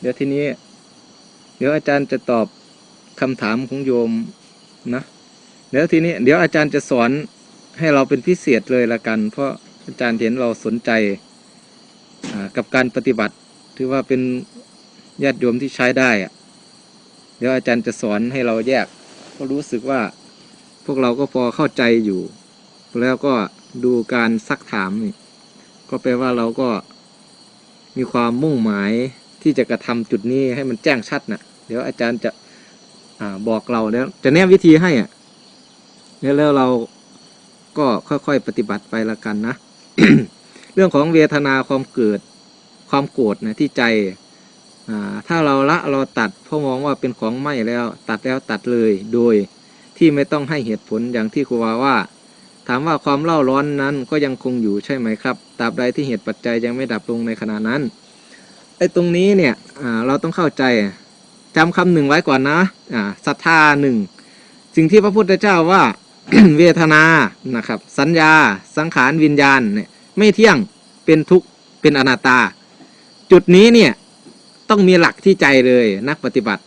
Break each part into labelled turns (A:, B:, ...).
A: เดี๋ยวทีนี้ เดี๋ยวอาจารย์จะตอบคำถามของโยมนะเดี๋ยวทีนี้ เดี๋ยวอาจารย์จะสอนให้เราเป็นพิเศษเลยละกัน เพราะอาจารย์เห็นเราสนใจกับการปฏิบัติ ถือว่าเป็นญาติโยมที่ใช้ได้อะเดี๋ยวอาจารย์จะสอนให้เราแยก ก็รู้สึกว่าพวกเราก็พอเข้าใจอยู่ แล้วก็ดูการซักถามนี่ ก็แปลว่าเราก็ มีความมุ่งหมายที่จะกระทำจุดนี้ให้มันแจ้งชัดนะเดี๋ยวอาจารย์จะอาบอกเราแล้วจะแนะวิธีให้อะแล้วแล้วเราก็ค่อยๆปฏิบัติไปละกันนะ เรื่องของเวทนาความเกิดความโกรธนะที่ใจถ้าเราละเราตัดเพราะมองว่าเป็นของไม่แล้วตัดแล้วตัดเลยโดยที่ไม่ต้องให้เหตุผลอย่างที่ครูวาว่า ถามว่าความเล่าร้อนนั้นก็ยังคงอยู่ใช่ไหมครับตราบใดที่เหตุปัจจัยยังไม่ดับลงในขณะนั้นไอ้ตรงนี้เนี่ยเราต้องเข้าใจจำคำหนึ่งไว้ก่อนนะศรัทธาหนึ่งสิ่งที่พระพุทธเจ้าว่าเวทนานะครับ สัญญา สังขารวิญญาณเนี่ยไม่เที่ยงเป็นทุกข์เป็นอนัตตา จุดนี้เนี่ยต้องมีหลักที่ใจเลยนักปฏิบัติ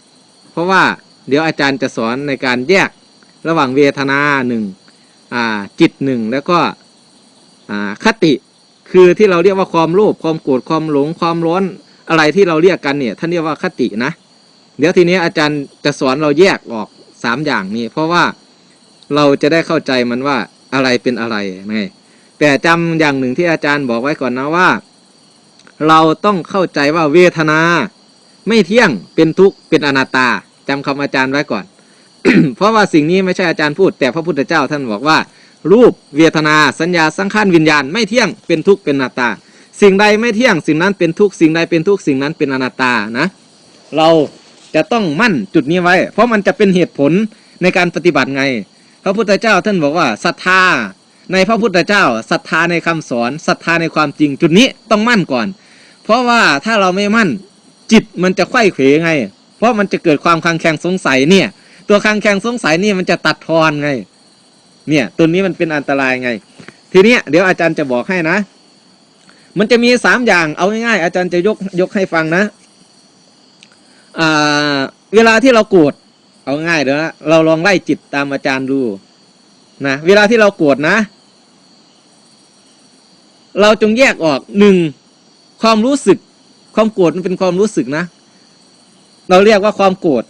A: เพราะว่าเดี๋ยวอาจารย์จะสอนในการแยกระหว่างเวทนาหนึ่ง จิตหนึ่งแล้วก็คติคือที่เราเรียกว่าความโลภความโกรธความหลงความร้อนอะไรที่เราเรียกกันเนี่ยท่านเรียกว่าคตินะ เดี๋ยวทีนี้อาจารย์จะสอนเราแยกออกสามอย่างนี้ เพราะว่าเราจะได้เข้าใจมันว่าอะไรเป็นอะไรไงแต่จำอย่างหนึ่งที่อาจารย์บอกไว้ก่อนนะว่า เราต้องเข้าใจว่าเวทนา ไม่เที่ยงเป็นทุกข์เป็นอนัตตาจำคำอาจารย์ไว้ก่อน เพราะว่าสิ่งนี้ไม่ใช่อาจารย์พูด แต่พระพุทธเจ้าท่านบอกว่า รูปเวทนาสัญญาสังขารวิญญาณไม่เที่ยงเป็นทุกข์เป็นอนัตตา สิ่งใดไม่เที่ยงสิ่งนั้นเป็นทุกข์สิ่งใดเป็นทุกข์สิ่งนั้นเป็นอนัตตานะ เราจะต้องมั่นจุดนี้ไว้ เพราะมันจะเป็นเหตุผลในการปฏิบัติไง พระพุทธเจ้าท่านบอกว่าศรัทธาในพระพุทธเจ้าศรัทธาในคำสอนศรัทธาในความจริงจุดนี้ต้องมั่นก่อน เพราะว่าถ้าเราไม่มั่นจิตมันจะไขว้เขวไง เพราะมันจะเกิดความคลางแคลงสงสัยเนี่ย ตัวคางแคลงสงสัยนี่มันจะตัดทอนไง เนี่ยตัวนี้มันเป็นอันตรายไง ทีเนี้ยเดี๋ยวอาจารย์จะบอกให้นะ มันจะมีสามอย่างเอาง่ายๆอาจารย์จะยกยกให้ฟังนะเวลาที่เราโกรธเอาง่ายเดี๋ยวนะเราลองไล่จิตตามอาจารย์ดูนะเวลาที่เราโกรธนะ เราจงแยกออกหนึ่งความรู้สึก ความโกรธมันเป็นความรู้สึกนะ เราเรียกว่าความโกรธ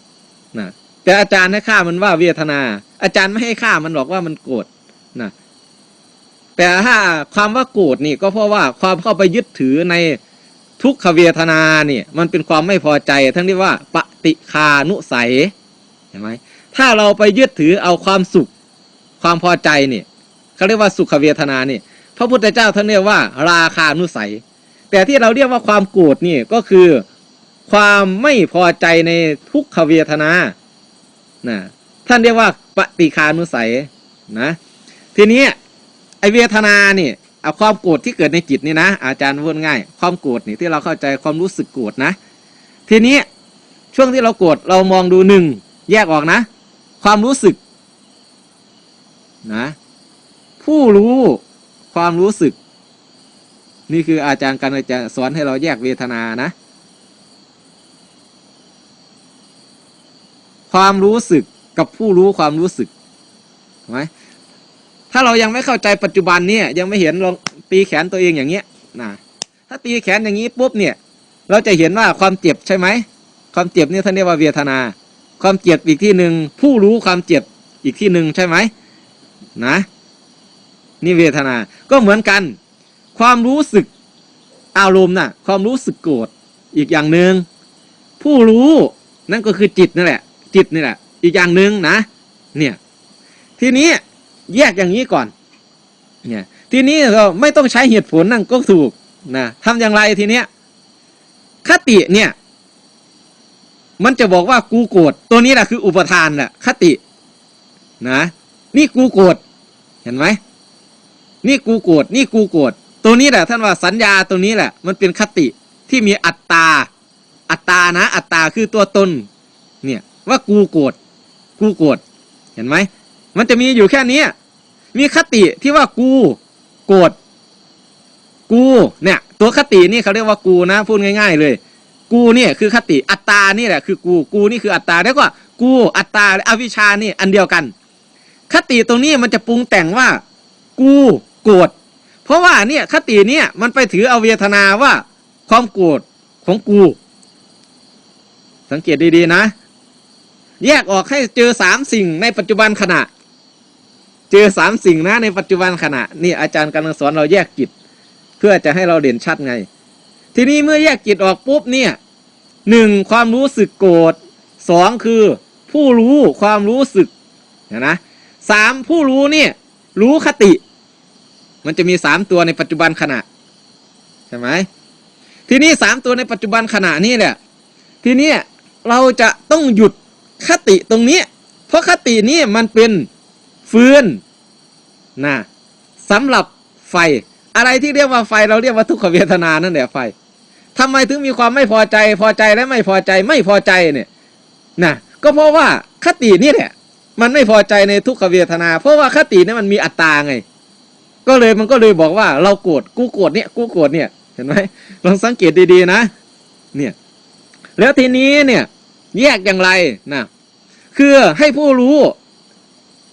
A: แต่อาจารย์ให้ค่ามันว่าเวทนา อาจารย์ไม่ให้ค่ามันบอกว่ามันโกรธนะแต่ถ้าความว่าโกรธนี่ก็เพราะว่าความเข้าไปยึดถือในทุกขเวทนาเนี่ยมันเป็นความไม่พอใจ ทั้งที่ว่าปฏิคานุสัยเห็นไหมถ้าเราไปยึดถือเอาความสุข ความพอใจเนี่ยเขาเรียกว่าสุขเวทนาเนี่ยพระพุทธเจ้าท่านเรียกว่า ราคานุสัย แต่ที่เราเรียกว่าความโกรธนี่ก็คือ ความไม่พอใจในทุกขเวทนา นะท่านเรียกว่าปฏิคานุสัยนะทีนี้ไอเวทนาเนี่ยเอาความโกรธที่เกิดในจิตนี่นะ อาจารย์พูดง่าย ความโกรธนี่ที่เราเข้าใจความรู้สึกโกรธนะ ทีนี้ช่วงที่เราโกรธเรามองดูหนึ่งแยกออกนะ ความรู้สึกนะผู้รู้ความรู้สึก นี่คืออาจารย์การจะสอนให้เราแยกเวทนานะ ความรู้สึกกับผู้รู้ความรู้สึกถูกไหมถ้าเรายังไม่เข้าใจปัจจุบันเนี่ยยังไม่เห็นลองตีแขนตัวเองอย่างเงี้ยนะถ้าตีแขนอย่างนี้ปุ๊บเนี่ย เราจะเห็นว่าความเจ็บใช่ไหมความเจ็บนี่ท่านเรียกว่าเวทนา ความเจ็บอีกที่หนึ่งผู้รู้ความเจ็บอีกที่หนึ่งใช่ไหมนะ นี่เวทนา ก็เหมือนกัน ความรู้สึกอารมณ์น่ะ ความรู้สึกโกรธอีกอย่างหนึ่งผู้รู้นั่นก็คือจิตนั่นแหละ จิตนี่แหละ อีกอย่างหนึ่งนะ เนี่ย ทีนี้แยกอย่างนี้ก่อน เนี่ย ทีนี้เราไม่ต้องใช้เหตุผลนั่นก็ถูกนะทำอย่างไรทีเนี้ยคติเนี่ย มันจะบอกว่ากูโกรธตัวนี้แหละคืออุปทานแหละคติ นะ นี่กูโกรธเห็นไหมนี่กูโกรธนี่กูโกรธตัวนี้แหละท่านว่าสัญญาตัวนี้แหละ มันเป็นคติที่มีอัตตา อัตตานะ อัตตาคือตัวตน เนี่ย ว่ากูโกรธกูโกรธเห็นไหมมันจะมีอยู่แค่นี้มีคติที่ว่ากูโกรธกูเนี่ย ตัวคตินี่เขาเรียกว่ากูนะ พูดง่าย ๆ เลย กูเนี่ยคือคติอัตตานี่แหละคือกูกูนี่คืออัตตาแล้วก็กูอัตตาอวิชชานี่อันเดียวกัน คติตรงนี้มันจะปรุงแต่งว่า กูโกรธเพราะว่าเนี่ยคติเนี่ยมันไปถือเอาเวทนาว่า ความโกรธของกู สังเกตดีๆนะ แยกออกให้เจอสามสิ่งในปัจจุบันขณะ เจอสามสิ่งนะในปัจจุบันขณะ นี่อาจารย์กำลังสอนเราแยกจิต เพื่อจะให้เราเด่นชัดไง ทีนี้เมื่อแยกจิตออกปุ๊บเนี่ยหนึ่งความรู้สึกโกรธสองคือ ผู้รู้ความรู้สึกนะนะสามผู้รู้เนี่ยรู้คติ มันจะมีสามตัวในปัจจุบันขณะใช่ไหมทีนี้สามตัวในปัจจุบันขณะนี่แหละทีนี้เราจะต้องหยุด คติตรงนี้ เพราะคตินี้มันเป็นฟืนนะสำหรับไฟ อะไรที่เรียกว่าไฟเราเรียกว่าทุกขเวทนานั่นแหละไฟทำไมถึงมีความไม่พอใจ พอใจและไม่พอใจไม่พอใจเนี่ยนะก็เพราะว่าคตินี่แหละมันไม่พอใจในทุกขเวทนา เพราะว่าคตินี่มันมีอัตตาไง ก็เลยมันก็เลยบอกว่าเราโกรธกูโกรธเนี่ยกูโกรธเนี่ยเห็นไหมลองสังเกตดีๆนะ เนี่ย แล้วทีนี้เนี่ย แยกอย่างไรนะคือให้ผู้รู้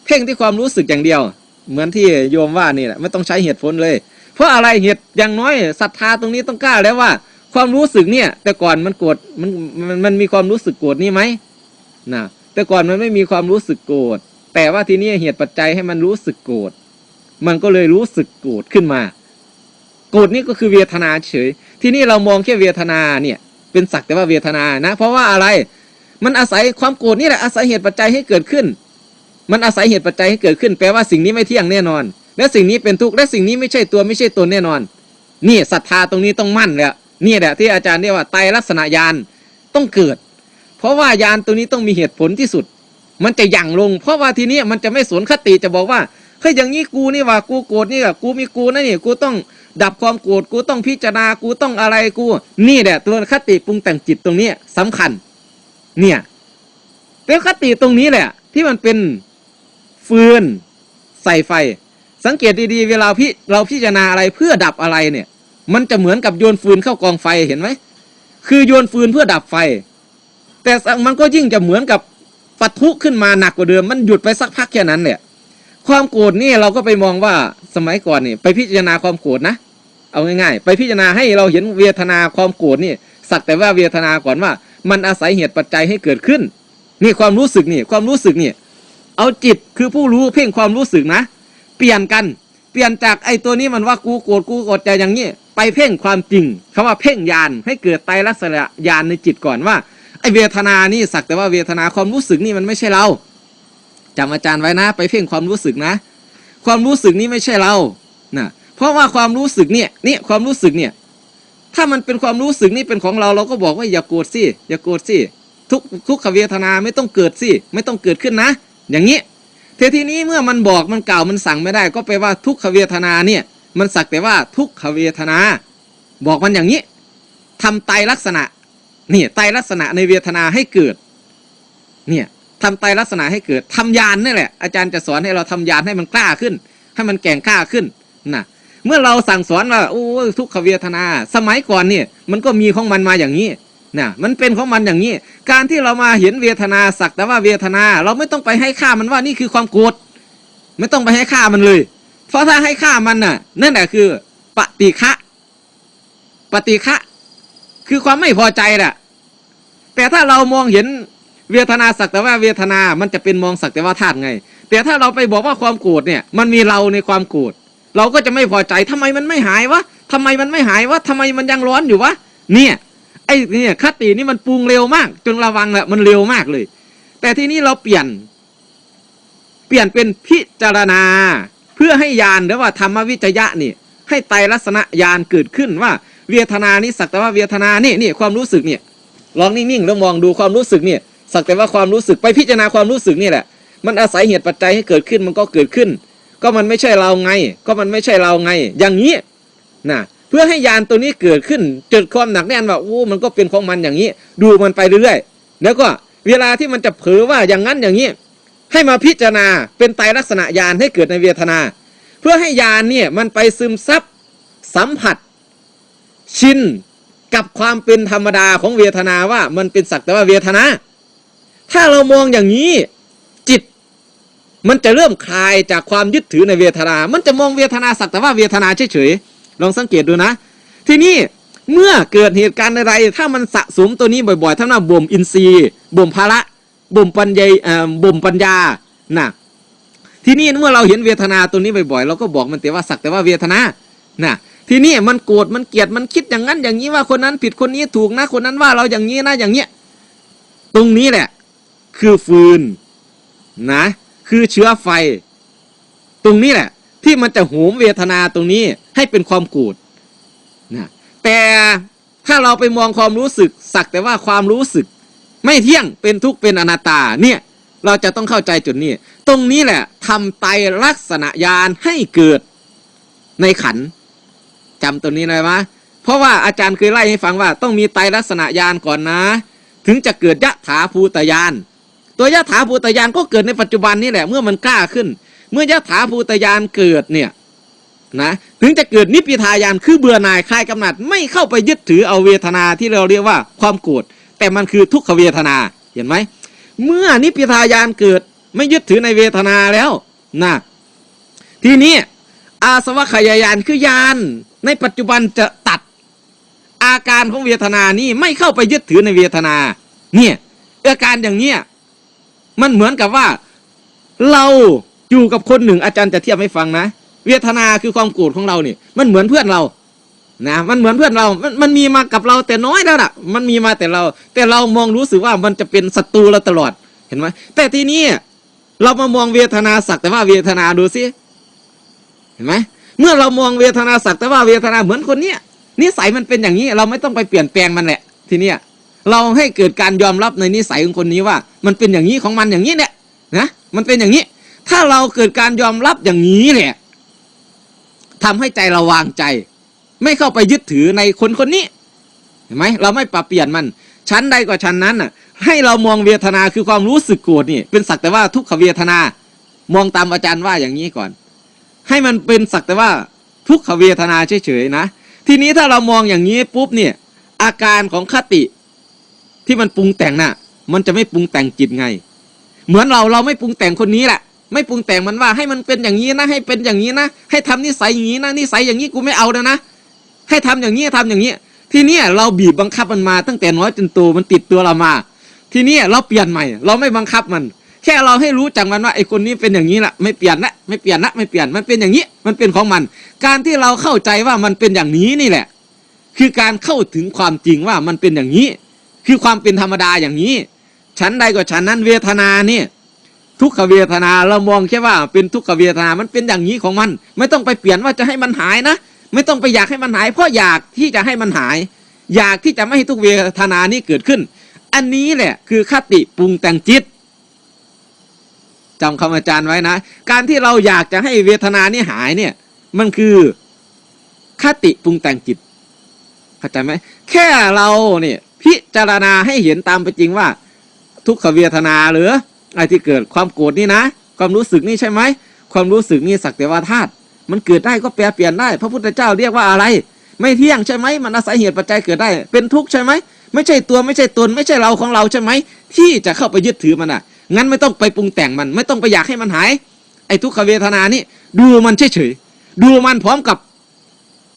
A: เพ่งที่ความรู้สึกอย่างเดียว เหมือนที่โยมว่านี่แหละไม่ต้องใช้เหตุผลเลย เพราะอะไรเหตุอย่างน้อยศรัทธาตรงนี้ต้องกล้าแล้วว่า ความรู้สึกเนี่ย แต่ก่อนมันโกรธมันมันมันมีความรู้สึกโกรธนี่ไหมนะแต่ก่อนมันไม่มีความรู้สึกโกรธแต่ว่าทีนี้เหตุปัจจัยให้มันรู้สึกโกรธมันก็เลยรู้สึกโกรธขึ้นมาโกรธนี่ก็คือเวทนาเฉย ที่นี้เรามองแค่เวทนาเนี่ย เป็นสักแต่ว่าเวทนานะ เพราะว่าอะไร มันอาศัยความโกรธนี่แหละอาศัยเหตุปัจจัยให้เกิดขึ้น มันอาศัยเหตุปัจจัยให้เกิดขึ้น แปลว่าสิ่งนี้ไม่เที่ยงแน่นอน และสิ่งนี้เป็นทุกข์และสิ่งนี้ไม่ใช่ตัวไม่ใช่ตนแน่นอน นี่ศรัทธาตรงนี้ต้องมั่นแล้วนี่แหละที่อาจารย์เรียกว่าไตรลักษณะญาณต้องเกิด เพราะว่าญาณตัวนี้ต้องมีเหตุผลที่สุด มันจะยั่งลง เพราะว่าทีนี้มันจะไม่สวนคติจะบอกว่าเฮ้ยอย่างนี้กูนี่ว่ากูโกรธนี่ว่ากูมีกูนะนี่กูต้องดับความโกรธกูต้องพิจารณากูต้องอะไรกู นี่แหละตัวคติปรุงแต่งจิตตรงนี้สำคัญ เนี่ยเป็นคติตรงนี้แหละ ที่มันเป็นฟืนใส่ไฟ สังเกตดีๆ เวลาพี่เราพิจารณาอะไรเพื่อดับอะไรเนี่ย มันจะเหมือนกับโยนฟืนเข้ากองไฟเห็นไหมคือโยนฟืนเพื่อดับไฟ แต่มันก็ยิ่งจะเหมือนกับปะทุขึ้นมาหนักกว่าเดิม มันหยุดไปสักพักแค่นั้นแหละความโกรธนี่เราก็ไปมองว่าสมัยก่อนนี่ไปพิจารณาความโกรธนะ เอาง่ายๆ ไปพิจารณาให้เราเห็นเวทนาความโกรธนี่สักแต่ว่าเวทนาก่อนว่า มันอาศัยเหตุปัจจัยให้เกิดขึ้น นี่ความรู้สึกนี่ความรู้สึกนี่เอาจิตคือผู้รู้เพ่งความรู้สึกนะ เปลี่ยนกันเปลี่ยนจากไอ้ตัวนี้มันว่ากูโกรธกูโกรธใจอย่างนี้ไปเพ่งความจริงคำว่าเพ่งญาณให้เกิดไตรลักษณะญาณในจิตก่อนว่าไอ้เวทนานี่สักแต่ว่าเวทนาความรู้สึกนี่มันไม่ใช่เราจำอาจารย์ไว้นะ ไปเพ่งความรู้สึกนะ ความรู้สึกนี้ไม่ใช่เรานะเพราะว่าความรู้สึกเนี่ยนี่ความรู้สึกเนี่ย ถ้ามันเป็นความรู้สึกนี่เป็นของเราเราก็บอกว่าอย่าโกรธสิอย่าโกรธสิทุกทุกขเวทนาไม่ต้องเกิดสิไม่ต้องเกิดขึ้นนะ อย่างนี้แต่ทีนี้เมื่อมันบอกมันกล่าวมันสั่งไม่ได้ ก็แปว่าทุกขเวทนาเนี่ย มันสักแต่ว่าทุกขเวทนา บอกมันอย่างนี้ทำไตลักษณะนี่ไตลักษณะในเวทนาให้เกิด เนี่ยทำไตลักษณะให้เกิดทำยานนี่แหละอาจารย์จะสอนให้เราทำยานให้มันกล้าขึ้น ให้มันแก่งกล้าขึ้นน่ะ เมื่อเราสั่งสอนว่าโอ้ทุกขเวทนา สมัยก่อนเนี่ยมันก็มีของมันมาอย่างนี้นะมันเป็นของมันอย่างนี้ การที่เรามาเห็นเวทนาสักแต่ว่าเวทนา เราไม่ต้องไปให้ค่ามันว่านี่คือความโกรธไม่ต้องไปให้ค่ามันเลย เพราะถ้าให้ค่ามันน่ะนั่นแหละคือ ปฏิฆะปฏิฆะคือความไม่พอใจแหละแต่ถ้าเรามองเห็นเวทนาสักแต่ว่าเวทนา มันจะเป็นมองสักแต่ว่าธาตุไง แต่ถ้าเราไปบอกว่าความโกรธเนี่ย มันมีเราในความโกรธ เราก็จะไม่พอใจทำไมมันไม่หายวะทำไมมันไม่หายวะทำไมมันยังร้อนอยู่วะเนี่ยไอ้เนี่ยคตินี่มันปรุงเร็วมาก จนระวังแหละมันเร็วมากเลย แต่ที่นี้เราเปลี่ยน เปลี่ยนเป็นพิจารณา เพื่อให้ญาณหรือว่าธรรมวิจยะนี่ให้ไตรลักษณะญาณเกิดขึ้นว่า เวทนานี้สักแต่ว่าเวทนานี่นี่ความรู้สึกเนี่ยลองนิ่งๆแล้วมองดูความรู้สึกเนี่ยสักแต่ว่าความรู้สึกไปพิจารณาความรู้สึกนี่แหละ มันอาศัยเหตุปัจจัยให้เกิดขึ้นมันก็เกิดขึ้น ก็มันไม่ใช่เราไง ก็มันไม่ใช่เราไง อย่างนี้นะเพื่อให้ยานตัวนี้เกิดขึ้นเกิดความหนักแน่นว่าโอ้มันก็เป็นของมันอย่างนี้ ดูมันไปเรื่อยๆแล้วก็เวลาที่มันจะเผลอว่าอย่างนั้นอย่างนี้ ให้มาพิจารณาเป็นไตรลักษณะยานให้เกิดในเวทนา เพื่อให้ยานเนี่ยมันไปซึมซับสัมผัส ชินกับความเป็นธรรมดาของเวทนาว่ามันเป็นสักแต่ว่าเวทนา ถ้าเรามองอย่างนี้ มันจะเริ่มคลายจากความยึดถือในเวทนา มันจะมองเวทนาสักแต่ว่าเวทนาเฉยๆ ลองสังเกตดูนะ ทีนี้เมื่อเกิดเหตุการณ์อะไร ถ้ามันสะสมตัวนี้บ่อยๆ ถ้าน่าบ่มอินทรีย์ บ่มภาระ บ่มปัญญาบ่มปัญญา น่ะ ทีนี้เมื่อเราเห็นเวทนาตัวนี้บ่อยๆ เราก็บอกมันแต่ว่าสักแต่ว่าเวทนา น่ะ ทีนี้มันโกรธ มันเกลียด มันคิดอย่างนั้น อย่างนี้ว่าคนนั้นผิด คนนี้ถูกนะ คนนั้นว่าเราอย่างนี้นะ อย่างเงี้ย ตรงนี้แหละ คือฟืน นะ คือเชื้อไฟ ตรงนี้แหละ ที่มันจะโหมเวทนาตรงนี้ให้เป็นความโกรธนะแต่ถ้าเราไปมองความรู้สึก สักแต่ว่าความรู้สึก ไม่เที่ยงเป็นทุกข์เป็นอนัตตาเนี่ยเราจะต้องเข้าใจจุดนี้ ตรงนี้แหละทำไตรลักษณะญาณให้เกิดในขันจำตัวนี้เลยมะเพราะว่าอาจารย์เคยไล่ให้ฟังว่า ต้องมีไตรลักษณะญาณก่อนนะ ถึงจะเกิดยะถาภูตญาณ ตัวยะถาภูตญาณก็เกิดในปัจจุบันนี่แหละเมื่อมันกล้าขึ้น เมื่อยะถาภูตญาณเกิดเนี่ยนะถึงจะเกิดนิพพิทายานคือเบื่อหน่ายคลายกำหนัด ไม่เข้าไปยึดถือเอาเวทนาที่เราเรียกว่าความโกรธแต่มันคือทุกขเวทนาเห็นไหมเมื่อนิพพิทายานเกิดไม่ยึดถือในเวทนาแล้วนะทีนี้อาสวะขยายานคือยานในปัจจุบันจะตัดอาการของเวทนานี้ไม่เข้าไปยึดถือในเวทนา เนี่ยอาการอย่างเนี้ย มันเหมือนกับว่า เราอยู่กับคนหนึ่งอาจารย์จะเทียบให้ฟังนะเวทนาคือความโกรธของเราเนี่ยมันเหมือนเพื่อนเรานะมันเหมือนเพื่อนเรา มันมันมีมากับเราแต่น้อยแล้วล่ะ มันมีมาแต่เรา แต่เรามองรู้สึกว่ามันจะเป็นศัตรูเราตลอด เห็นไหมแต่ทีนี้เรามามองเวทนาสักแต่ว่าเวทนาดูสิเห็นไหมเมื่อเรามองเวทนาสักแต่ว่าเวทนาเหมือนคนเนี้ยนิสัยมันเป็นอย่างนี้ เราไม่ต้องไปเปลี่ยนแปลงมันแหละ ทีเนี้ย เราให้เกิดการยอมรับในนิสัยของคนนี้ว่า มันเป็นอย่างนี้ของมันอย่างนี้เนี่ยนะมันเป็นอย่างนี้ ถ้าเราเกิดการยอมรับอย่างนี้แหละทำให้ใจเราวางใจ ไม่เข้าไปยึดถือในคนคนนี้เห็นไหมเราไม่ปรับเปลี่ยนมันชั้นใดกว่าชั้นนั้นน่ะ ให้เรามองเวทนาคือความรู้สึกโกรธนี่เป็นสักแต่ว่าทุกขเวทนา มองตามอาจารย์ว่าอย่างนี้ก่อน ให้มันเป็นสักแต่ว่าทุกขเวทนาเฉยๆนะ ทีนี้ถ้าเรามองอย่างนี้ปุ๊บเนี่ยอาการของคติ ที่มันปรุงแต่งน่ะ มันจะไม่ปรุงแต่งจิตไง เหมือนเราเราไม่ปรุงแต่งคนนี้แหละไม่ปรุงแต่งมันว่าให้มันเป็นอย่างนี้นะ ให้เป็นอย่างนี้นะ ให้ทำนิสัยอย่างนี้นะนิสัยอย่างนี้กูไม่เอาแล้วนะ ให้ทำอย่างนี้ทำอย่างนี้ ทีนี้เราบีบบังคับมันมาตั้งแต่น้อยจนโตมันติดตัวเรามา ทีนี้เราเปลี่ยนใหม่ เราไม่บังคับมัน แค่เราให้รู้จักมันว่าไอ้คนนี้เป็นอย่างนี้แหละไม่เปลี่ยนละไม่เปลี่ยนละไม่เปลี่ยนมันเป็นอย่างนี้ มันเป็นของมัน การที่เราเข้าใจว่ามันเป็นอย่างนี้นี่แหละ คือการเข้าถึงความจริงว่ามันเป็นอย่างนี้ คือความเป็นธรรมดาอย่างนี้ชั้นใดก็ชั้นนั้นเวทนาเนี่ยทุกขเวทนาเรามองแค่ว่าเป็นทุกขเวทนา มันเป็นอย่างนี้ของมัน ไม่ต้องไปเปลี่ยนว่าจะให้มันหายนะ ไม่ต้องไปอยากให้มันหาย เพราะอยากที่จะให้มันหาย อยากที่จะไม่ให้ทุกเวทนานี้เกิดขึ้น อันนี้แหละคือคติปรุงแต่งจิตจำคำอาจารย์ไว้นะ การที่เราอยากจะให้เวทนานี้หายเนี่ย มันคือคติปรุงแต่งจิตเข้าใจไหมแค่เราเนี่ย พิจารณาให้เห็นตามไปนจริงว่า ทุกขเวทนาหรือไอ้ที่เกิดความโกรธนี่นะ ความรู้สึกนี่ใช่ไหมความรู้สึกนี่สักแต่ว่าธาตุมันเกิดได้ก็แปรเปลี่ยนได้ พระพุทธเจ้าเรียกว่าอะไร ไม่เที่ยงใช่ไหมมันอาศัยเหตุปัจจัยเกิดได้ เป็นทุกข์ใช่ไหมไม่ใช่ตัวไม่ใช่ตนไม่ใช่เราของเราใช่ไหมที่จะเข้าไปยึดถือมันอะ งั้นไม่ต้องไปปรุงแต่งมัน ไม่ต้องไปอยากให้มันหาย ไอ้ทุกขเวทนานี่ดูมันเฉยๆดูมันพร้อมกับ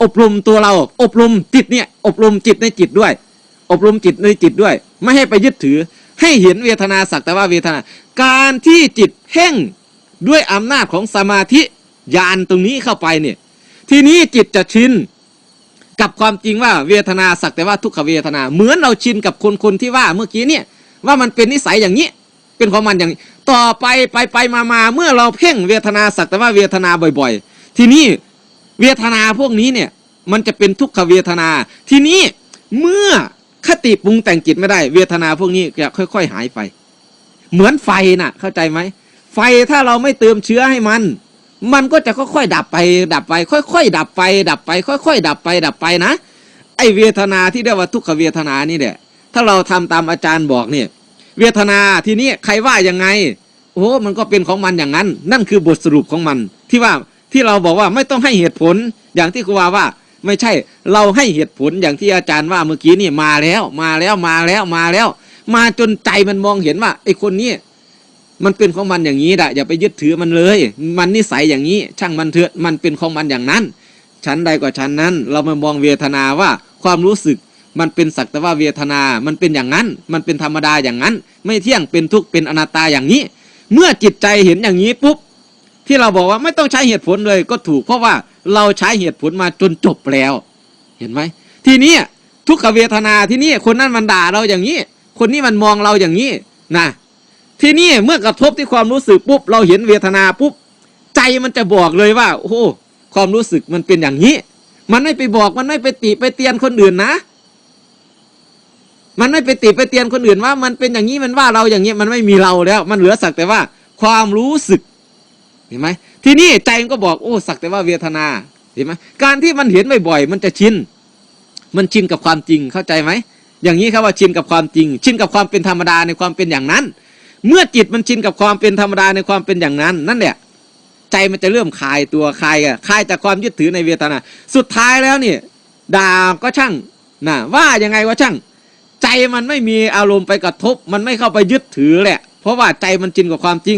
A: อบรมตัวเรา อบรมจิตเนี่ย อบรมจิตในจิตด้วย อบรมจิตในจิตด้วย ไม่ให้ไปยึดถือ ให้เห็นเวทนาสักแต่ว่าเวทนา การที่จิตเพ่งด้วยอำนาจของสมาธิญาณตรงนี้เข้าไปเนี่ย ทีนี้จิตจะชินกับความจริงว่าเวทนาสักแต่ว่าทุกขเวทนา เหมือนเราชินกับคนคนที่ว่าเมื่อกี้เนี่ยว่ามันเป็นนิสัยอย่างนี้ เป็นของมันอย่างนี้ ต่อไปไปไปมามาเมื่อเราเพ่งเวทนาสักแต่ว่าเวทนาบ่อยๆ ทีนี้เวทนาพวกนี้เนี่ยมันจะเป็นทุกขเวทนา ทีนี้เมื่อ คติปรุงแต่งจิตไม่ได้ เวทนาพวกนี้จะค่อย ๆ หายไป เหมือนไฟน่ะ เข้าใจไหมไฟถ้าเราไม่เติมเชื้อให้มัน มันก็จะค่อยๆดับไป ดับไป ค่อยๆดับไป ดับไป ค่อย ๆ ดับไป ดับไปนะไอเวทนาที่เรียกว่าทุกขเวทนานี่แหละถ้าเราทำตามอาจารย์บอกเนี่ย เวทนาทีนี้ใครว่ายังไง โอ้มันก็เป็นของมันอย่างนั้น นั่นคือบทสรุปของมัน ที่ว่าที่เราบอกว่าไม่ต้องให้เหตุผลอย่างที่ครูว่าว่า
B: ไม่ใช่ เราให้เหตุผลอย่างที่อาจารย์ว่าเมื่อกี้นี่มาแล้ว มาแล้วมาแล้วมาแล้ว มาจนใจมันมองเห็นว่าไอ้คนนี้มันเป็นของมันอย่างนี้ด่ะอย่าไปยึดถือมันเลย มันนิสัยอย่างนี้ ช่างมันเถอะมันเป็นของมันอย่างนั้นชั้นใดกว่าชั้นนั้น เรามามองเวทนาว่าความรู้สึกมันเป็นสักแต่ว่าเวทนา มันเป็นอย่างนั้น มันเป็นธรรมดาอย่างนั้น ไม่เที่ยงเป็นทุกข์เป็นอนัตตาอย่างนี้ เมื่อจิตใจเห็นอย่างนี้ปุ๊บ ที่เราบอกว่าไม่ต้องใช้เหตุผลเลยก็ถูก เพราะว่าเราใช้เหตุผลมาจนจบแล้ว เห็นไหมทีนี้ทุกขเวทนาที่นี่คนนั้นมันด่าเราอย่างนี้ คนนี้มันมองเราอย่างนี้นะทีนี้เมื่อกระทบที่ความรู้สึกปุ๊บเราเห็นเวทนาปุ๊บใจมันจะบอกเลยว่า โอ้โหความรู้สึกมันเป็นอย่างนี้ มันไม่ไปบอกมันไม่ไปติไปเตียนคนอื่นนะ มันไม่ไปติไปเตียนคนอื่นว่า มันเป็นอย่างนี้มันว่าเราอย่างนี้มันไม่มีเราแล้ว มันเหลือสักแต่ว่า ความรู้สึก ห็นไหมทีนี้ใจมันก็บอกโอ้สักแต่ว่าเวทนาเห็นไหมการที่มันเห็นบ่อยๆมันจะชินมันชินกับความจริงเข้าใจไหมอย่างนี้ครับว่าชินกับความจริง ชินกับความเป็นธรรมดาในความเป็นอย่างนั้น เมื่อจิตมันชินกับความเป็นธรรมดาในความเป็นอย่างนั้นนั่นแหละใจมันจะเริ่มคลายตัวคลายอะคลายจากความยึดถือในเวทนา สุดท้ายแล้วนี่ด่าก็ช่างนะว่ายังไงก็ช่าง ใจมันไม่มีอารมณ์ไปกระทบ มันไม่เข้าไปยึดถือแหละ เพราะว่าใจมันชินกับความจริง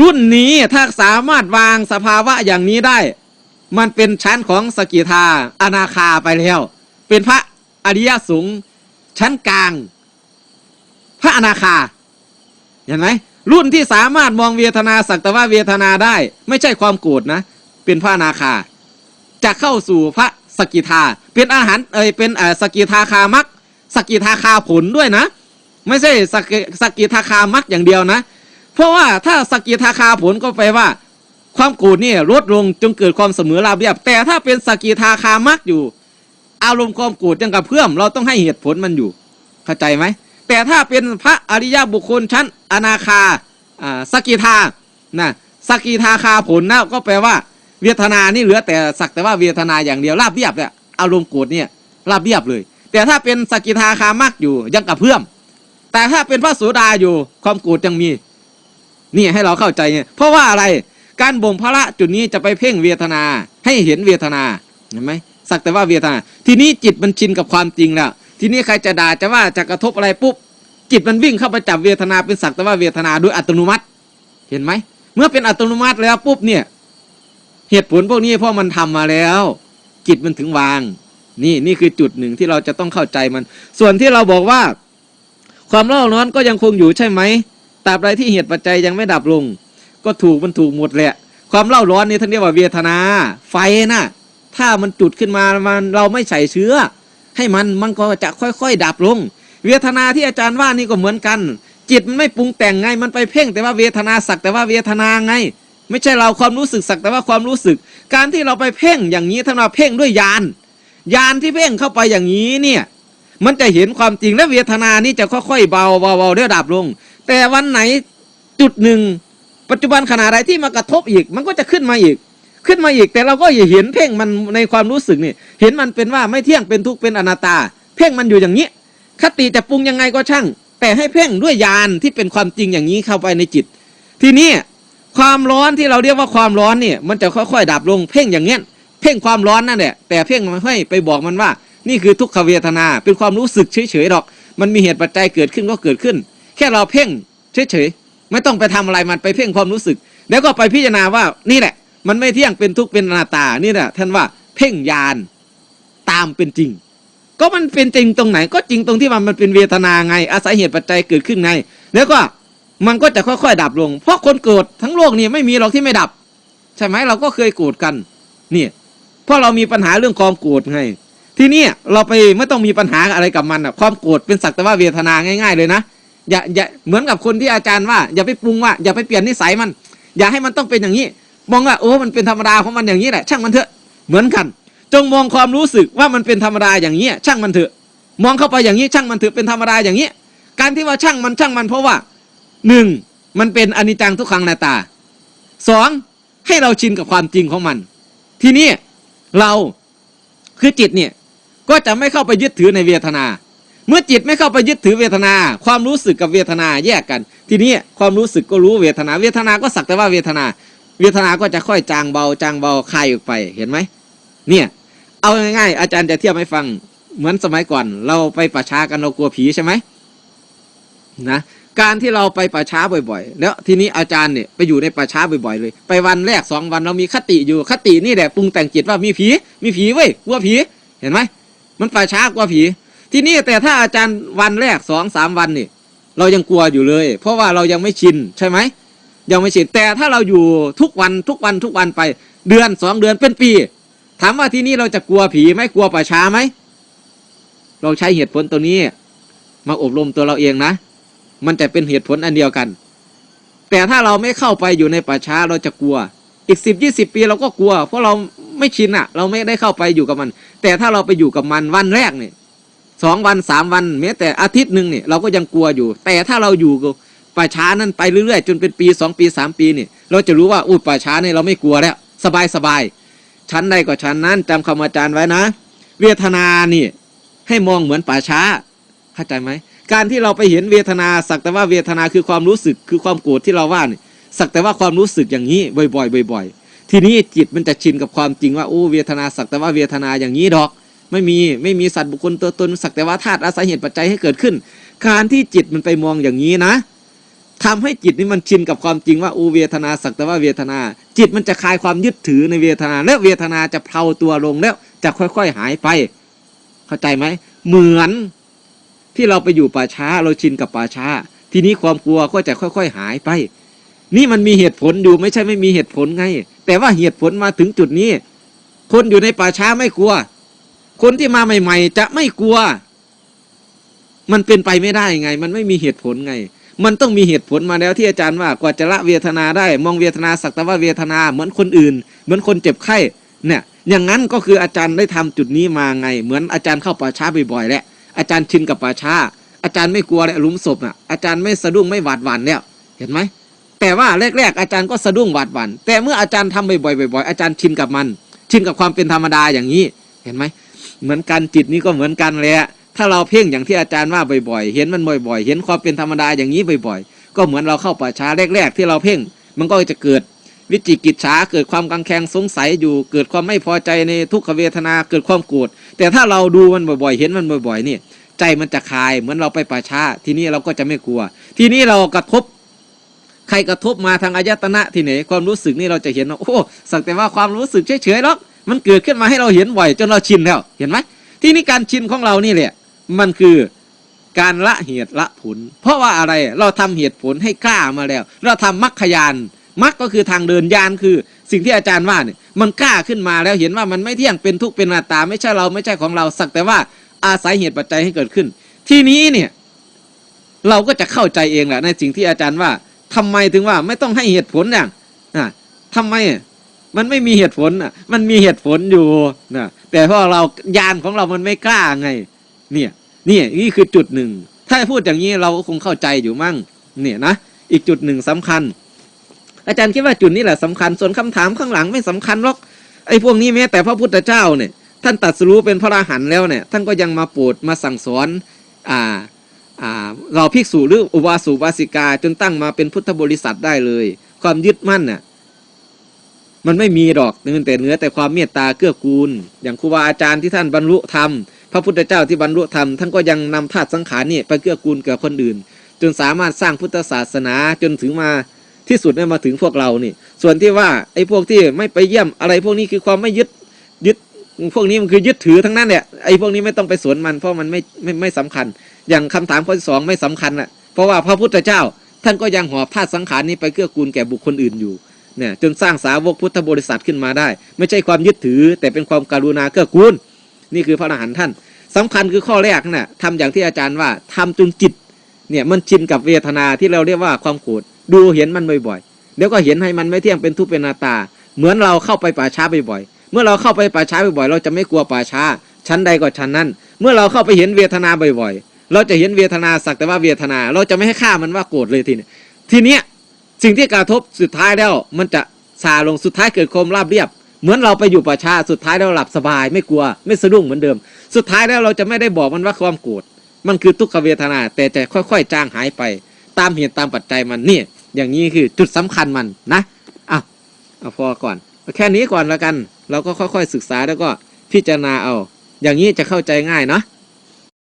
B: รุ่นนี้ถ้าสามารถวางสภาวะอย่างนี้ได้ มันเป็นชั้นของสกิทาอนาคาไปแล้ว เป็นพระอริยสงฆ์ชั้นกลาง พระอนาคา เห็นไหมรุ่นที่สามารถมองเวทนาสักแต่ว่าเวทนาได้ ไม่ใช่ความโกรธนะ เป็นพระอนาคา จะเข้าสู่พระสกิทา เป็นอาหารเอยเป็นสกิทาคามักสกิทาคาผลด้วยนะ ไม่ใช่สกิสกิทาคามักอย่างเดียวนะ เพราะว่าถ้าสกิทาคาผลก็แปลว่า ความโกรธนี่ยลดลงจนเกิดความเสมอราบเรียบ แต่ถ้าเป็นสกิทาคามักอยู่ อารมณ์ความโกรธยังกับเพื่อมเราต้องให้เหตุผลมันอยู่ เข้าใจไหมแต่ถ้าเป็นพระอริยบุคคลชั้นอนาคาอ่าสกิทานะสกิทาคาผลนะก็แปลว่า เวทนานี่เหลือแต่สักแต่ว่าเวทนาอย่างเดียวราบเรียบเนี่ยอารมณ์โกรธเนี่ยราบเรียบเลย แต่ถ้าเป็นสกิทาคามักอยู่ยังกับเพื่อมแต่ถ้าเป็นพระโสดาอยู่ความโกรธยังมี นี่ให้เราเข้าใจไงเพราะว่าอะไรการบ่มพระจุดนี้จะไปเพ่งเวทนาให้เห็นเวทนาเห็นไหมสักแต่ว่าเวทนา ทีนี้จิตมันชินกับความจริงแล้ว ทีนี้ใครจะด่าจะว่าจะกระทบอะไรปุ๊บจิตมันวิ่งเข้าไปจับเวทนาเป็นสักแต่ว่าเวทนาโดยอัตโนมัติ เห็นไหมเมื่อเป็นอัตโนมัติแล้วปุ๊บเนี่ยเหตุผลพวกนี้เพราะมันทำมาแล้ว จิตมันถึงวาง นี่นี่คือจุดหนึ่งที่เราจะต้องเข้าใจมัน ส่วนที่เราบอกว่า ความเล่าร้อนก็ยังคงอยู่ใช่ไหม ตราบใดที่เหตุปัจจัยยังไม่ดับลง ก็ถูกมันถูกหมดแหละ ความเล่าร้อนนี่ท่านเรียกว่าเวทนา ไฟน่ะ ถ้ามันจุดขึ้นมามันเราไม่ใส่เชื้อ ให้มันมันก็จะค่อยๆ ดับลง เวทนาที่อาจารย์ว่านี่ก็เหมือนกัน จิตมันไม่ปรุงแต่งไงมันไปเพ่งแต่ว่าเวทนาสักแต่ว่าเวทนาไง ไม่ใช่เราความรู้สึกสักแต่ว่าความรู้สึก การที่เราไปเพ่งอย่างนี้ท่านว่าเพ่งด้วยยานยานที่เพ่งเข้าไปอย่างนี้เนี่ยมันจะเห็นความจริงและเวทนานี่จะค่อยๆเบาเบาเบาเดี๋ยวดับลง แต่วันไหนจุดหนึ่ง ปัจจุบันขณะใดที่มากระทบอีก มันก็จะขึ้นมาอีก ขึ้นมาอีก แต่เราก็อย่าเห็นเพ่งมันในความรู้สึกนี่เห็นมันเป็นว่าไม่เที่ยงเป็นทุกข์เป็นอนัตตา เพ่งมันอยู่อย่างนี้ คติจะปรุงยังไงก็ช่าง แต่ให้เพ่งด้วยญาณที่เป็นความจริงอย่างนี้เข้าไปในจิต ทีนี้ความร้อนที่เราเรียกว่าความร้อนเนี่ยมันจะค่อยๆดับลงเพ่งอย่างเงี้ยเพ่งความร้อนนั่นแหละแต่เพ่งมันให้ไปบอกมันว่า นี่คือทุกขเวทนาเป็นความรู้สึกเฉยๆหรอก มันมีเหตุปัจจัยเกิดขึ้นก็เกิดขึ้น ค่เราเพ่งเฉยๆไม่ต้องไปทำอะไรมันไปเพ่งความรู้สึก แล้วก็ไปพิจารณาว่านี่แหละ มันไม่เที่ยงเป็นทุกข์เป็นอนัตตานี่แหละท่านว่าเพ่งญาณตามเป็นจริง ก็มันเป็นจริงตรงไหน ก็จริงตรงที่ว่ามันเป็นเวทนาไง อาศัยเหตุปัจจัยเกิดขึ้นไง แล้วก็มันก็จะค่อยๆ ดับลง เพราะคนโกรธทั้งโลกนี่ไม่มีหรอกที่ไม่ดับ ใช่ไหมเราก็เคยโกรธกันเนี่ยเพราะเรามีปัญหาเรื่องความโกรธไง ที่นี้เราไปไม่ต้องมีปัญหาอะไรกับมันอะความโกรธเป็นสักแต่ว่าเวทนาง่าย ๆ เลยนะ อย่าอย่าเหมือนกับคนที่อาจารย์ว่า อย่าไปปรุงว่าอย่าไปเปลี่ยนนิสัยมัน อย่าให้มันต้องเป็นอย่างนี้ มองว่าโอ้มันเป็นธรรมดาของมันอย่างนี้แหละช่างมันเถอะเหมือนกัน จงมองความรู้สึกว่ามันเป็นธรรมดาอย่างนี้ช่างมันเถอะ มองเข้าไปอย่างนี้ช่างมันเถอะเป็นธรรมดาอย่างนี้การที่ว่าช่างมันช่างมันเพราะว่าหนึ่งมันเป็นอนิจจังทุกขังนาตาสองให้เราชินกับความจริงของมัน ทีนี้เราคือจิตเนี่ยก็จะไม่เข้าไปยึดถือในเวทนา เมื่อจิตไม่เข้าไปยึดถือเวทนา ความรู้สึกกับเวทนาแยกกัน ทีนี้ความรู้สึกก็รู้เวทนา เวทนาก็สักแต่ว่าเวทนา เวทนาก็จะค่อยจางเบาจางเบาคลายออกไปเห็นไหมเนี่ย เอาง่ายๆอาจารย์จะเทียบให้ฟังเหมือนสมัยก่อน เราไปป่าช้ากันเรากลัวผีใช่ไหมนะการที่เราไปป่าช้าบ่อยๆ แล้วทีนี้อาจารย์เนี่ยไปอยู่ในป่าช้าบ่อยๆ เลย ไปวันแรกสองวันเรามีคติอยู่คตินี่แหละปรุงแต่งจิตว่ามีผีมีผีเว้ยกลัวผีเห็นไหมมันป่าช้ากลัวผี ทีนี้แต่ถ้าอาจารย์วันแรกสองสามวันนี่ เรายังกลัวอยู่เลย เพราะว่าเรายังไม่ชินใช่ไหมยังไม่ชินแต่ถ้าเราอยู่ทุกวันทุกวันทุกวันไป เดือนสองเดือนเป็นปี ถามว่าที่นี่เราจะกลัวผีไหมกลัวป่าช้าไหมเราใช้เหตุผลตัวนี้ มาอบรมตัวเราเองนะ มันจะเป็นเหตุผลอันเดียวกัน แต่ถ้าเราไม่เข้าไปอยู่ในป่าช้าเราจะกลัว อีกสิบยี่สิบปีเราก็กลัว เพราะเราไม่ชินอะเราไม่ได้เข้าไปอยู่กับมัน แต่ถ้าเราไปอยู่กับมันวันแรกเนี่ย สองวันสามวันแม้แต่อาทิตย์หนึ่งเนี่ยเราก็ยังกลัวอยู่ แต่ถ้าเราอยู่กับป่าช้านั้นไปเรื่อยๆ จนเป็นปีสองปีสามปีเนี่ยเราจะรู้ว่าอุ้ยป่าช้าเนี่ยเราไม่กลัวแล้ว สบายสบายชั้นใดก็ชั้นนั้นจำคำอาจารย์ไว้นะ เวทนานี่ให้มองเหมือนป่าช้า เข้าใจไหมการที่เราไปเห็นเวทนาสักแต่ว่าเวทนาคือความรู้สึกคือความโกรธที่เราว่านี่สักแต่ว่าความรู้สึกอย่างนี้บ่อยๆบ่อย ๆ ทีนี้จิตมันจะชินกับความจริงว่าโอ้เวทนาสักแต่ว่าเวทนาอย่างนี้ดอก ไม่มีไม่มีสัตว์บุคคลตัวตนสักแต่ว่าธาตุอาศัยเหตุปัจจัยให้เกิดขึ้น การที่จิตมันไปมองอย่างนี้นะทำให้จิตนี่มันชินกับความจริงว่าอ้เวทนาสักแต่ว่าเวทนา จิตมันจะคลายความยึดถือในเวทนา และเวทนาจะเพลาตัวลงแล้วจะค่อยๆหายไป เข้าใจไหมเหมือนที่เราไปอยู่ป่าช้าเราชินกับป่าช้า ทีนี้ความกลัวก็จะค่อย ๆ หายไป นี่มันมีเหตุผลอยู่ไม่ใช่ไม่มีเหตุผลไง แต่ว่าเหตุผลมาถึงจุดนี้ คนอยู่ในป่าช้าไม่กลัว คนที่มาใหม่ ๆ จะไม่กลัว มันเป็นไปไม่ได้ไง มันไม่มีเหตุผลไง มันต้องมีเหตุผลมาแล้วที่อาจารย์ว่ากว่าจะละเวทนาได้ มองเวทนาสักแต่ว่าเวทนาเหมือนคนอื่น เหมือนคนเจ็บไข้เนี่ยอย่างนั้นก็คืออาจารย์ได้ทำจุดนี้มาไง เหมือนอาจารย์เข้าป่าช้าบ่อยๆแหล้วอาจารย์ชินกับป่าช้า อาจารย์ไม่กลัวแล้วหลุมศพน่ะอาจารย์ไม่สะดุ้งไม่หวาดหวั่นแล้วเห็นไหมแต่ว่าแรกๆอาจารย์ก็สะดุ้งหวาดหวั่นแต่เมื่ออาจารย์ทำบ่อยๆบ่อยๆอาจารย์ชินกับมัน ชินกับความเป็นธรรมดาอย่างนี้ เห็นไหม เหมือนกันจิตนี้ก็เหมือนกันแหละถ้าเราเพ่งอย่างที่อาจารย์ว่าบ่อยๆ เห็นมันบ่อยๆ เห็นความเป็นธรรมดาอย่างนี้บ่อยๆ ก็เหมือนเราเข้าป่าช้าแรกๆ ที่เราเพ่ง มันก็จะเกิดวิจิกิจฉาเกิดความกังแคงสงสัยอยู่ เกิดความไม่พอใจในทุกขเวทนาเกิดความโกรธแต่ถ้าเราดูมันบ่อยๆ เห็นมันบ่อยๆนี่ใจมันจะคลายเหมือนเราไปป่าช้า ทีนี้เราก็จะไม่กลัว ทีนี้เรากระทบ ใครกระทบมาทางอายตนะที่ไหนความรู้สึกนี่เราจะเห็นว่าโอ้สักแต่ว่าความรู้สึกเฉยๆหรอก มันเกิดขึ้นมาให้เราเห็นบ่อยจนเราชินแล้ว เห็นไหมที่นี่การชินของเรานี่แหละมันคือการละเหตุละผล เพราะว่าอะไรเราทำเหตุผลให้กล้ามาแล้ว เราทำมรรคยานมรรคก็คือทางเดินยานคือสิ่งที่อาจารย์ว่าเนี่ยมันกล้าขึ้นมาแล้วเห็นว่ามันไม่เที่ยงเป็นทุกข์เป็นหน้าตา ไม่ใช่เราไม่ใช่ของเราสักแต่ว่าอาศัยเหตุปัจจัยให้เกิดขึ้น ที่นี้เนี่ยเราก็จะเข้าใจเองแหละในสิ่งที่อาจารย์ว่าทำไมถึงว่าไม่ต้องให้เหตุผลอย่างอะทำไม มันไม่มีเหตุผลอะ มันมีเหตุผลอยู่นะแต่เพราะเรายานของเรามันไม่กล้าไง เนี่ย นี่นี่คือจุดหนึ่ง ถ้าพูดอย่างนี้เราก็คงเข้าใจอยู่มั่ง เนี่ยนะ อีกจุดหนึ่งสำคัญ อาจารย์คิดว่าจุดนี้แหละสำคัญ ส่วนคำถามข้างหลังไม่สำคัญหรอก ไอ้พวกนี้แม้แต่พระพุทธเจ้าเนี่ย ท่านตัดสู้เป็นพระอรหันต์แล้วเนี่ย ท่านก็ยังมาโปรดมาสั่งสอน อ่าอ่าเราภิกษุหรืออุบาสุบาสิกาจนตั้งมาเป็นพุทธบริษัทได้เลย ความยึดมั่นน่ะ มันไม่มีดอกเนื้อแต่เนื้อแต่ความเมตตาเกื้อกูล อย่างครูบาอาจารย์ที่ท่านบรรลุธรรม พระพุทธเจ้าที่บรรลุธรรมท่านก็ยังนำธาตุสังขารนี่ไปเกื้อกูลแก่คนอื่น จนสามารถสร้างพุทธศาสนาจนถึงมาที่สุดได้มาถึงพวกเรานี่ ส่วนที่ว่าไอ้พวกที่ไม่ไปเยี่ยมอะไรพวกนี้คือความไม่ยึดยึดพวกนี้มันคือยึดถือทั้งนั้นเนี่ยไอ้พวกนี้ไม่ต้องไปสวนมันเพราะมันไม่ไม่ไม่สำคัญ อย่างคำถามข้อที่สองไม่สำคัญอะเพราะว่าพระพุทธเจ้า ท่านก็ยังหอบธาตุสังขารนี้ไปเกื้อกูลแก่บุคคลอื่นอยู่ เนี่ยจนสร้างสาวกพุทธบริษัทขึ้นมาได้ ไม่ใช่ความยึดถือ แต่เป็นความการุณาเกื้อกูล นี่คือพระอรหันต์ท่านสำคัญคือข้อแรกน่ะทำอย่างที่อาจารย์ว่าทำจนจิตเนี่ยมันชินกับเวทนาที่เราเรียกว่าความโกรธดูเห็นมันบ่อยๆเดี๋ยวก็เห็นให้มันไม่เที่ยงเป็นทุกข์เป็นนาตา เหมือนเราเข้าไปป่าช้าบ่อยๆเมื่อเราเข้าไปป่าช้าบ่อยๆเราจะไม่กลัวป่าช้า ชั้นใดก็ชั้นนั้น เมื่อเราเข้าไปเห็นเวทนาบ่อยๆ เราจะเห็นเวทนาสักแต่ว่าเวทนา เราจะไม่ให้ค่ามันว่าโกรธเลยทีนี้ทีเนี้ย สิ่งที่กระทบสุดท้ายแล้ว มันจะซาลงสุดท้ายเกิดความราบเรียบ เหมือนเราไปอยู่ป่าชาสุดท้ายเราหลับสบาย ไม่กลัว ไม่สะดุ้งเหมือนเดิม สุดท้ายแล้วเราจะไม่ได้บอกมันว่าความโกรธมันคือทุกขเวทนา แต่จะค่อยๆ จางหายไป ตามเหตุตามปัจจัยมันเนี่ยอย่างนี้คือจุดสำคัญมันนะอะเอาพอก่อนแค่นี้ก่อนแล้วกัน เราก็ค่อยๆศึกษาแล้วก็พิจารณาเอา อย่างนี้จะเข้าใจง่ายเนาะ